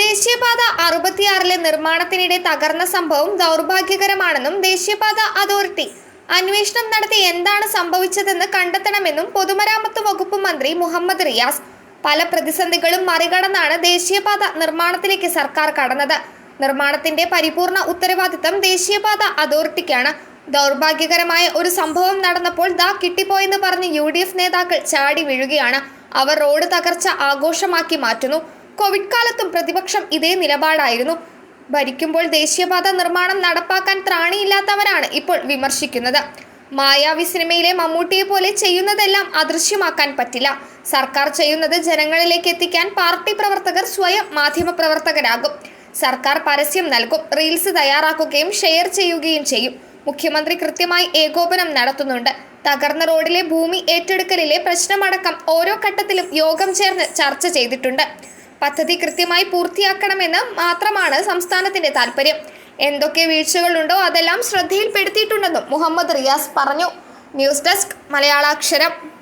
ദേശീയപാത അറുപത്തിയാറിലെ നിർമ്മാണത്തിനിടെ തകർന്ന സംഭവം ദൗർഭാഗ്യകരമാണെന്നും ദേശീയപാത അതോറിറ്റി അന്വേഷണം നടത്തി എന്താണ് സംഭവിച്ചതെന്ന് കണ്ടെത്തണമെന്നും പൊതുമരാമത്ത് വകുപ്പ് മന്ത്രി മുഹമ്മദ് റിയാസ്. പല പ്രതിസന്ധികളും മറികടന്നാണ് ദേശീയപാത നിർമ്മാണത്തിലേക്ക് സർക്കാർ കടന്നത്. നിർമ്മാണത്തിന്റെ പരിപൂർണ ഉത്തരവാദിത്തം ദേശീയപാത അതോറിറ്റിക്കാണ്. ദൗർഭാഗ്യകരമായ ഒരു സംഭവം നടന്നപ്പോൾ ദാ കിട്ടിപ്പോയെന്ന് പറഞ്ഞ് യു നേതാക്കൾ ചാടി വീഴുകയാണ്. അവർ റോഡ് തകർച്ച ആഘോഷമാക്കി മാറ്റുന്നു. കോവിഡ് കാലത്തും പ്രതിപക്ഷം ഇതേ നിലപാടായിരുന്നു. ഭരിക്കുമ്പോൾ ദേശീയപാത നിർമ്മാണം നടപ്പാക്കാൻ ത്രാണിയില്ലാത്തവരാണ് ഇപ്പോൾ വിമർശിക്കുന്നത്. മായാവി സിനിമയിലെ മമ്മൂട്ടിയെ പോലെ ചെയ്യുന്നതെല്ലാം അദൃശ്യമാക്കാൻ പറ്റില്ല. സർക്കാർ ചെയ്യുന്നത് ജനങ്ങളിലേക്ക് എത്തിക്കാൻ പാർട്ടി പ്രവർത്തകർ സ്വയം മാധ്യമ പ്രവർത്തകരാകും. സർക്കാർ പരസ്യം നൽകും റീൽസ് തയ്യാറാക്കുകയും ഷെയർ ചെയ്യുകയും ചെയ്യും. മുഖ്യമന്ത്രി കൃത്യമായി ഏകോപനം നടത്തുന്നുണ്ട്. തകർന്ന റോഡിലെ ഭൂമി ഏറ്റെടുക്കലിലെ പ്രശ്നമടക്കം ഓരോ ഘട്ടത്തിലും യോഗം ചേർന്ന് ചർച്ച ചെയ്തിട്ടുണ്ട്. പദ്ധതി കൃത്യമായി പൂർത്തിയാക്കണമെന്ന് മാത്രമാണ് സംസ്ഥാനത്തിന്റെ താല്പര്യം. എന്തൊക്കെ വീഴ്ചകളുണ്ടോ അതെല്ലാം ശ്രദ്ധയിൽപ്പെടുത്തിയിട്ടുണ്ടെന്നും മുഹമ്മദ് റിയാസ് പറഞ്ഞു. News desk Malayalaksharam.